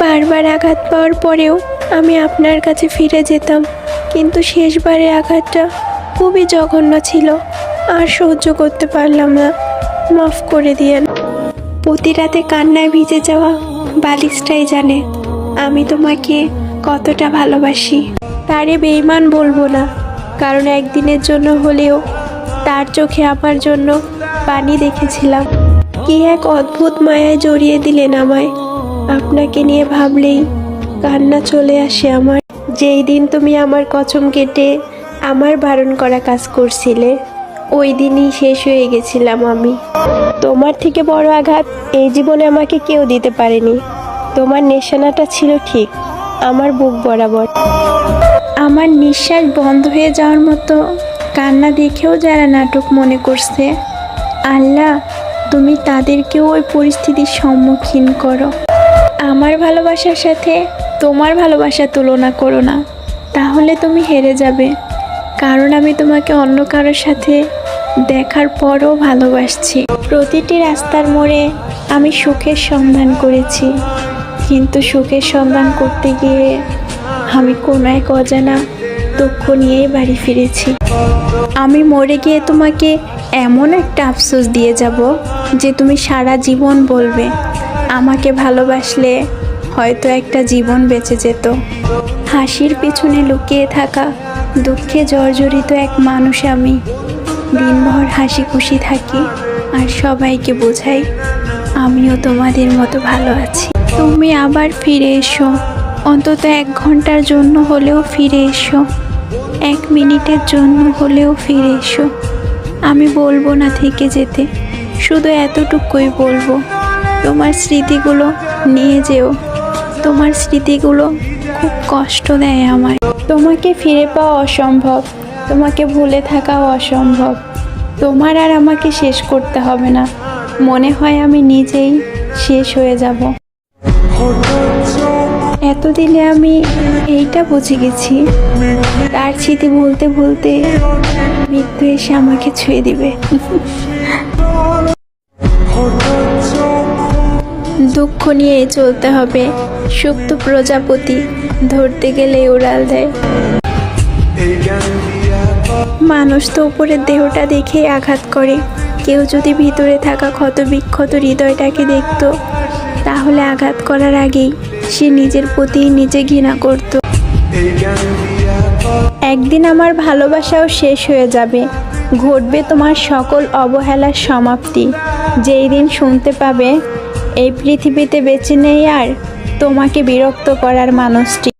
অনেকবার আঘাত পাওয়ার পরেও আমি আপনার কাছে ফিরে যেতাম। কিন্তু শেষবারের আঘাতটা খুবই জঘন্য ছিল। আর সহ্য করতে পারলাম না। মাফ করে দিয়েন। প্রতি রাতে কান্নায় ভিজে যাওয়া বালিশটাই জানে, আমি তোমাকে কতটা ভালোবাসি। তারে বেইমান বলব না, কারণ একদিনের জন্য হলেও তার চোখে আমার জন্য পানি দেখেছিলাম। কি এক অদ্ভুত মায়ায় জড়িয়ে দিলেন আমায়। আপনাকে নিয়ে ভাবলেই কান্না চলে আসে আমার। যেই দিন তুমি আমার কচম কেটে আমার বারণ করা কাজ করছিলে, ওই দিনই শেষ হয়ে গেছিলাম আমি। তোমার থেকে বড় আঘাত এই জীবনে আমাকে কেউ দিতে পারেনি। তোমার নেশানাটা ছিল ঠিক, আমার বুক বরাবর। আমার নিঃশ্বাস বন্ধ হয়ে যাওয়ার মতো কান্না দেখেও যারা নাটক মনে করছে, আল্লাহ, তুমি তাদেরকেও ওই পরিস্থিতির সম্মুখীন করো। আমার ভালোবাসার সাথে তোমার ভালোবাসা তুলনা করো না, তাহলে তুমি হেরে যাবে। কারণ আমি তোমাকে অন্য কারোর সাথে দেখার পরও ভালোবাসছি। প্রতিটি রাস্তার মোড়ে আমি সুখের সন্ধান করেছি। কিন্তু সুখের সন্ধান করতে গিয়ে আমি কোনো এক অজানা দুঃখ নিয়েই বাড়ি ফিরেছি। আমি মরে গিয়ে তোমাকে এমন একটা আফসোস দিয়ে যাব যে তুমি সারা জীবন বলবে আমাকে ভালোবাসলে হয়তো একটা জীবন বেঁচে যেত। হাসির পিছনে লুকিয়ে থাকা দুঃখে জর্জরিত এক মানুষ আমি। দিনভর হাসি খুশি থাকি আর সবাইকে বোঝাই আমিও তোমাদের মতো ভালো আছি। তুমি আবার ফিরে এসো। অন্তত এক ঘণ্টার জন্য হলেও ফিরে এসো। এক মিনিটের জন্য হলেও ফিরে এসো। আমি বলব না থেকে যেতে। শুধু এতটুকুই বলব। তোমার স্মৃতিগুলো নিয়ে যেও। তোমার স্মৃতিগুলো খুব কষ্ট দেয় আমায়। তোমাকে ফিরে পাওয়া অসম্ভব, তোমাকে ভুলে থাকাও অসম্ভব। তোমার আর আমাকে শেষ করতে হবে না। মনে হয় আমি নিজেই শেষ হয়ে যাব। এতদিনে আমি এইটা বুঝে গেছি। তার স্মৃতি ভুলতে ভুলতে মৃত্যু এসে আমাকে ছুঁয়ে দিবে। দুঃখ নিয়ে চলতে হবে। সুপ্ত প্রজাপতি ধরতে গেলে উড়াল দেয়। মানুষ তো উপরের দেহটা দেখেই আঘাত করে। কেউ যদি ভিতরে থাকা ক্ষত বিক্ষত হৃদয়টাকে দেখত, তাহলে আঘাত করার আগেই সে নিজের প্রতি নিজে ঘৃণা করত। একদিন আমার ভালোবাসাও শেষ হয়ে যাবে। ঘটবে তোমার সকল অবহেলার সমাপ্তি। যেই দিন শুনতে পাবে এই পৃথিবীতে বেঁচে নেই আর তোমাকে বিরক্ত করার মানুষটি।